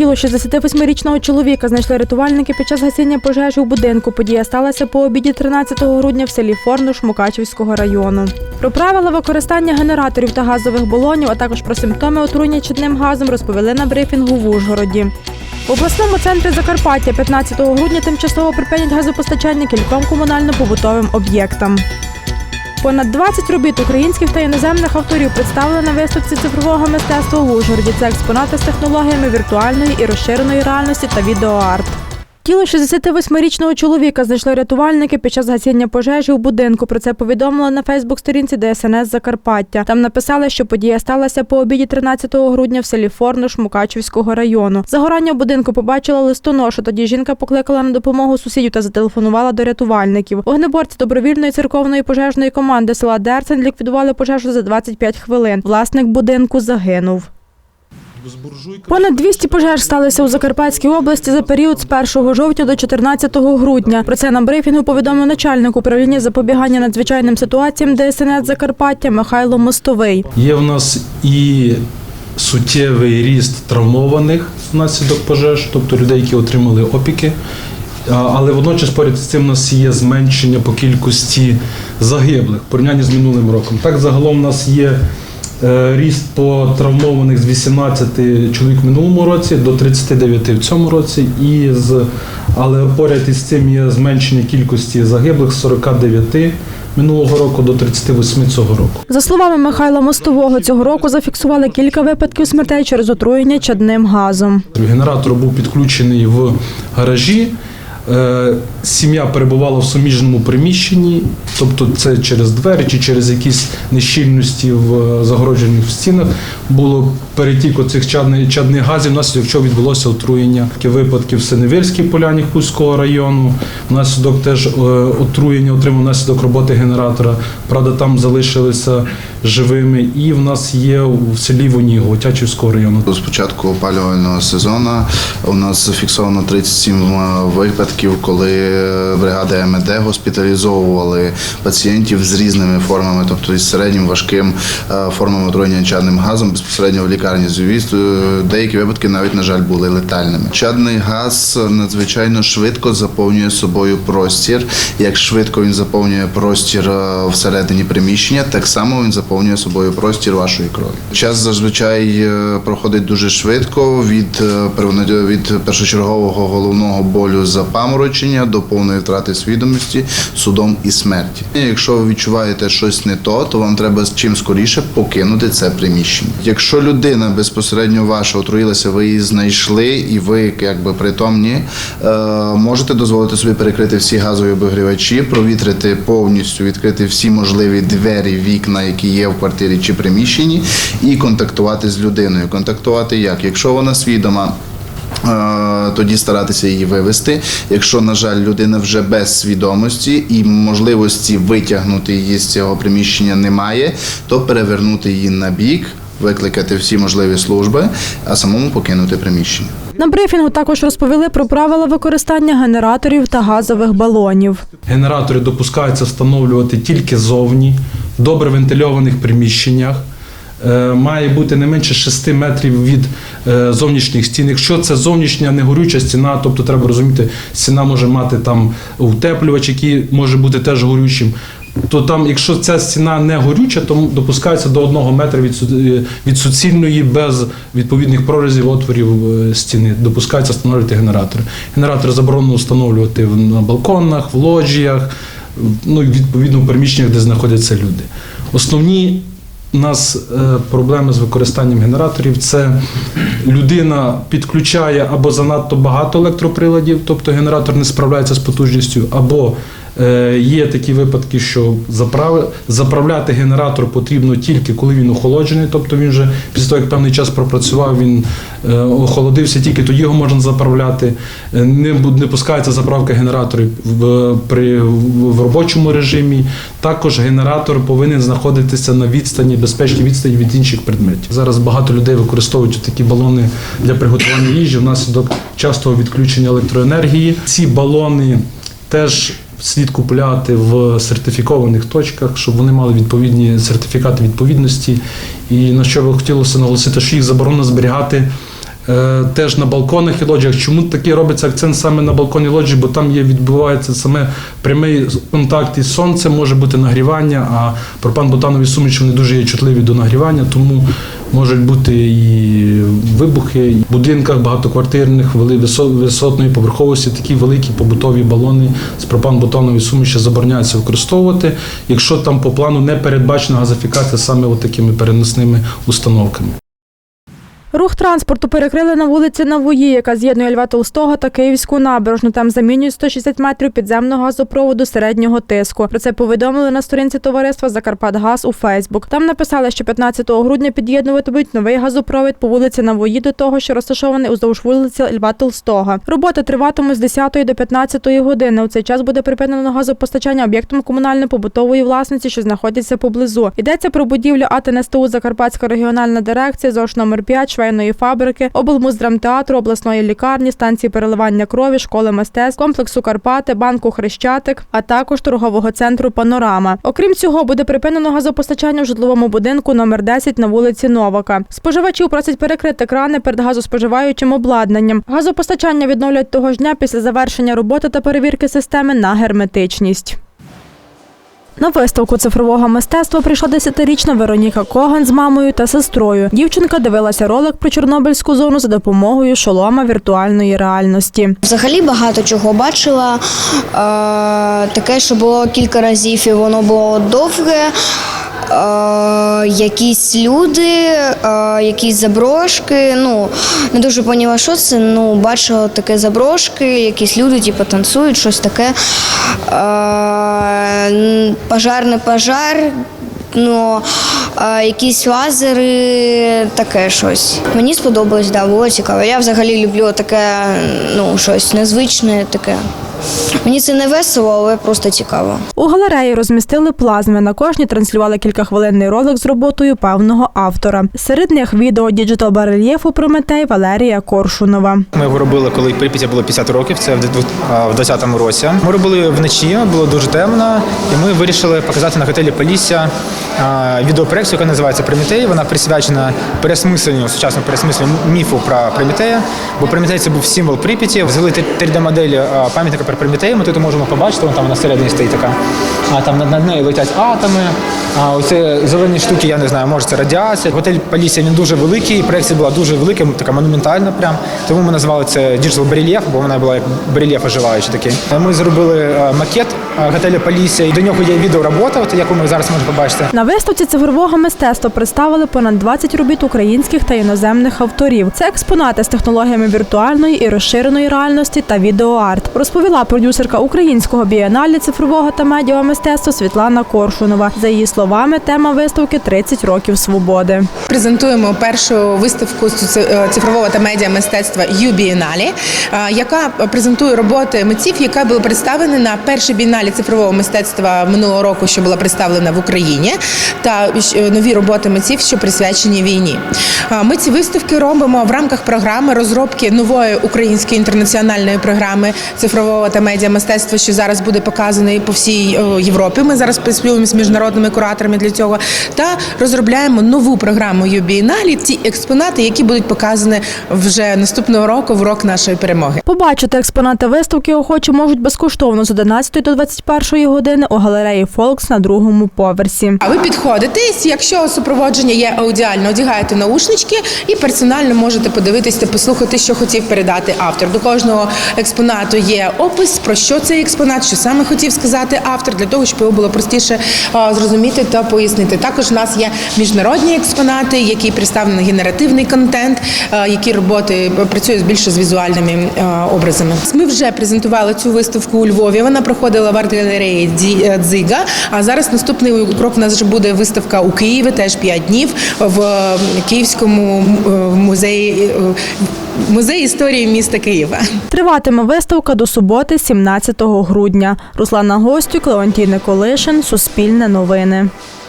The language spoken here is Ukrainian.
Тіло 68-річного чоловіка знайшли рятувальники під час гасіння пожежі у будинку. Подія сталася по обіді 13 грудня в селі Форнуш Мукачівського району. Про правила використання генераторів та газових балонів, а також про симптоми отруєння чадним газом розповіли на брифінгу в Ужгороді. В обласному центрі Закарпаття 15 грудня тимчасово припинять газопостачання кільком комунально-побутовим об'єктам. Понад 20 робіт українських та іноземних авторів представили на виставці цифрового мистецтва в Ужгороді. Це експонати з технологіями віртуальної і розширеної реальності та відеоарт. Тіло 68-річного чоловіка знайшли рятувальники під час гасіння пожежі у будинку. Про це повідомили на Фейсбук-сторінці ДСНС Закарпаття. Там написали, що подія сталася по обіді 13 грудня в селі Форнуш Мукачівського району. Загорання в будинку побачила листоношу. Тоді жінка покликала на допомогу сусідів та зателефонувала до рятувальників. Вогнеборці добровільної церковної пожежної команди села Дерцен ліквідували пожежу за 25 хвилин. Власник будинку загинув. Понад 200 пожеж сталися у Закарпатській області за період з 1 жовтня до 14 грудня. Про це на брифінгу повідомив начальник управління запобігання надзвичайним ситуаціям ДСНС Закарпаття Михайло Мостовий. Є в нас і суттєвий ріст травмованих внаслідок пожеж, тобто людей, які отримали опіки. Але водночас поряд з цим у нас є зменшення по кількості загиблих в порівнянні з минулим роком. Так, загалом у нас є ріст по травмованих з 18 чоловік в минулому році до 39 в цьому році. І з, але поряд із цим є зменшення кількості загиблих з 49 минулого року до 38 цього року. За словами Михайла Мостового, цього року зафіксували кілька випадків смертей через отруєння чадним газом. Генератор був підключений в гаражі. Е, Сім'я перебувала в суміжному приміщенні, тобто це через двері чи через якісь нещільності в е, загороджених стінах було перетік оцих чадних, газів, внаслідок чого відбулося отруєння. Такі випадки в Синевирській поляні Хуського району. Внаслідок теж е, отруєння отримав внаслідок роботи генератора. Правда, там залишилися живими. І в нас є в селі Воніго Тячівського району. З початку опалювального сезону у нас зафіксовано 37 випадків, коли бригада МД госпіталізовували пацієнтів з різними формами, тобто із середнім важким е, формами отруєння чадним газом безпосередньо в лікарні ЗЮВІ. Деякі випадки навіть, на жаль, були летальними. Чадний газ надзвичайно швидко заповнює собою простір. Як швидко він заповнює простір е, всередині приміщення, так само він заповнює собою простір вашої крові. Час зазвичай е, проходить дуже швидко від, від першочергового головного болю запаморочення до повної втрати свідомості судом і смерті. Якщо ви відчуваєте щось не то, то вам треба чим скоріше покинути це приміщення. Якщо людина безпосередньо ваша отруїлася, ви її знайшли і ви якби притомні, е, можете дозволити собі перекрити всі газові обігрівачі, провітрити повністю, відкрити всі можливі двері, вікна, які є в квартирі чи приміщенні, і контактувати з людиною. Контактувати як? Якщо вона свідома. Е, Тоді старатися її вивести. Якщо, на жаль, людина вже без свідомості і можливості витягнути її з цього приміщення немає, то перевернути її на бік, викликати всі можливі служби, а самому покинути приміщення. На брифінгу також розповіли про правила використання генераторів та газових балонів. Генератори допускаються встановлювати тільки зовні, в добре вентильованих приміщеннях. Е, Має бути не менше 6 метрів від е, зовнішніх стін. Якщо це зовнішня негорюча стіна, тобто треба розуміти, стіна може мати там утеплювач, який може бути теж горючим. То там, якщо ця стіна не горюча, то допускається до 1 метра від, е, від суцільної без відповідних прорізів отворів стіни. Допускається встановлювати генератори. Генератори заборонено встановлювати на балконах, в лоджіях, ну відповідно в приміщеннях, де знаходяться люди. Основні у нас е, проблеми з використанням генераторів. Це людина підключає або занадто багато електроприладів, тобто генератор не справляється з потужністю, або є такі випадки, що заправляти генератор потрібно тільки коли він охолоджений, тобто він вже після того, як певний час пропрацював, він е, охолодився, тільки тоді його можна заправляти. Е, Не, не пускається заправка генераторів в, при, в робочому режимі. Також генератор повинен знаходитися на відстані, безпечній відстані від інших предметів. Зараз багато людей використовують такі балони для приготування їжі внаслідок частого відключення електроенергії. Ці балони теж слід купляти в сертифікованих точках, щоб вони мали відповідні сертифікати відповідності. І на що би хотілося наголосити, що їх заборонено зберігати теж на балконах і лоджіях. Чому такий робиться акцент саме на балконі лоджії? Бо там є відбувається саме прямий контакт із сонцем, може бути нагрівання, а пропан-бутанові суміші вони дуже є чутливі до нагрівання, тому можуть бути і вибухи. І В будинках багатоквартирних, вели- висотної поверховості такі великі побутові балони з пропан-бутанової суміші забороняється використовувати, якщо там по плану не передбачена газифікація саме от такими переносними установками. Рух транспорту перекрили на вулиці Навої, яка з'єднує Льва Толстого та Київську набережну. Там замінюють 160 метрів підземного газопроводу середнього тиску. Про це повідомили на сторінці товариства Закарпатгаз у Фейсбук. Там написали, що 15 грудня під'єднуватимуть новий газопровід по вулиці Навої до того, що розташований уздовж вулиці Льва Толстого. Роботи триватимуть з 10 до 15 години. У цей час буде припинено газопостачання об'єктам комунально-побутової власності, що знаходяться поблизу. Йдеться про будівлю АТНСТУ Закарпатська регіональна дирекція, ЗОЖ номер 5 швейної фабрики, облмуздрамтеатру, обласної лікарні, станції переливання крові, школи мистецтв, комплексу Карпати, банку Хрещатик, а також торгового центру Панорама. Окрім цього, буде припинено газопостачання в житловому будинку номер 10 на вулиці Новака. Споживачів просять перекрити крани перед газоспоживаючим обладнанням. Газопостачання відновлять того ж дня після завершення роботи та перевірки системи на герметичність. На виставку цифрового мистецтва прийшла десятирічна Вероніка Коган з мамою та сестрою. Дівчинка дивилася ролик про Чорнобильську зону за допомогою шолома віртуальної реальності. Взагалі багато чого бачила. Е, таке, що було кілька разів, і воно було довге. Е, якісь люди, е, якісь заброшки. Ну, не дуже поняла, що це. Ну, бачила таке заброшки, якісь люди, типу, танцюють, щось таке. Е, пожар не пожар. Ну, якісь лазери, таке щось. Мені сподобалось, да, було цікаво. Я взагалі люблю таке, ну, щось незвичне таке. Мені це не весело, але просто цікаво. У галереї розмістили плазми. На кожній транслювали кількахвилинний ролик з роботою певного автора. Серед них відео діджитал барельєфу Прометей Валерія Коршунова. Ми його робили, коли Прип'яті було 50 років, це в дву- 20-му році. Ми робили вночі, було дуже темно, і ми вирішили показати на готелі Полісся відеопроекцію, яка називається Примітей. Вона присвячена пересмисленню, сучасному пересмисленню міфу про Примітея. Бо Примітей це був символ Прип'яті. Взяли 3D-модель пам'ятника про Примітея. Ми тут можемо побачити, вона там на середині стоїть така. А там над нею летять атоми. А оце зелені штуки, я не знаю, може це радіація. Готель Полісся він дуже великий, проекція була дуже велика, така монументальна прям. Тому ми назвали це Digital Барельєф, бо вона була як барельєф оживаючий такий. Ми зробили е, макет е, готеля Полісся, і до нього є відеоробота, от, яку ми зараз можемо побачити. На виставці цифрового мистецтва представили понад 20 робіт українських та іноземних авторів. Це експонати з технологіями віртуальної і розширеної реальності та відеоарт. Розповіла продюсерка українського бієнале цифрового та медіамистецтва Світлана Коршунова. За її словами, тема виставки «30 років свободи. Презентуємо першу виставку е, цифрового та медіа мистецтва «Ю-бієналі», е, яка презентує роботи митців, яка була представлена на першій бієналі цифрового мистецтва минулого року, що була представлена в Україні, та е, нові роботи митців, що присвячені війні. Ми ці виставки робимо в рамках програми розробки нової української інтернаціональної програми цифрового та медіа мистецтва, що зараз буде показаний по всій Європі. Ми зараз співпрацюємо з міжнародними кураторами для цього та розробляємо нову програму «Юбієналі», ті експонати, які будуть показані вже наступного року в рок нашої перемоги. Побачити експонати виставки охочі можуть безкоштовно з 11 до 21 години у галереї Фолкс на другому поверсі. А ви підходите, якщо супроводження є аудіально, одягаєте наушнички і персонально можете подивитися та послухати, що хотів передати автор. До кожного експонату є опис про що цей експонат, що саме хотів сказати автор, для того, щоб його було простіше а, зрозуміти та пояснити. Також у нас є міжнародні експонати, які представлені генеративний контент, які роботи працюють більше з візуальними образами. Ми вже презентували цю виставку у Львові. Вона проходила в арт-галереї е, Дзига. А зараз наступний крок у нас вже буде виставка у Києві, теж 5 днів в е, Київському е, музеї е, музеї історії міста Києва. Триватиме виставка до суботи, 17 грудня. Руслана Гостюк, Леонтій Николишин, Суспільне новини. time.